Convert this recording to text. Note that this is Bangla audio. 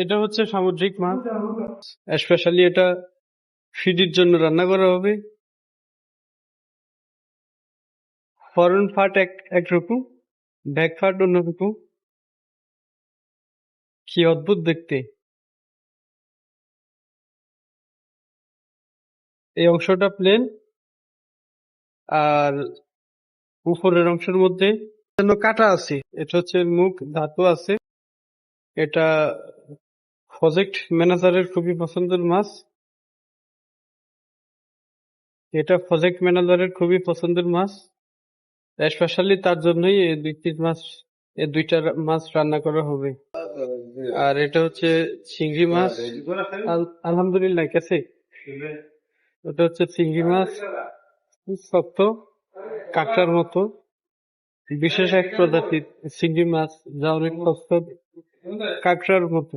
এটা হচ্ছে সামুদ্রিক মাছ। স্পেশালি এটা ফিডির জন্য রান্না করা হবে। ফরেন ফাট এক একরকম ব্যাক ফাট অন্যরকম। কি অদ্ভুত দেখতে। এই অংশটা প্লেন আর উপরের অংশের মধ্যে কাটা আছে। এটা হচ্ছে মুখ ধাতু আছে। এটা প্রজেক্ট ম্যানেজারের খুবই পছন্দের মাছ। এটা প্রজেক্ট ম্যানেজারের খুবই পছন্দের মাছ। স্পেশালি তার জন্যই এই দুই তিন মাছ, এই দুইটা মাছ রান্না করা হবে। আর এটা হচ্ছে চিংড়ি মাছ। আল- আলহামদুলিল্লাহ, কেসে? ওটা হচ্ছে চিংড়ি মাছ। শক্ত, কাঁকড়ার মতো। বিশেষ এক প্রজাতির চিংড়ি মাছ, যা অনেক কাঁকড়ার মতো।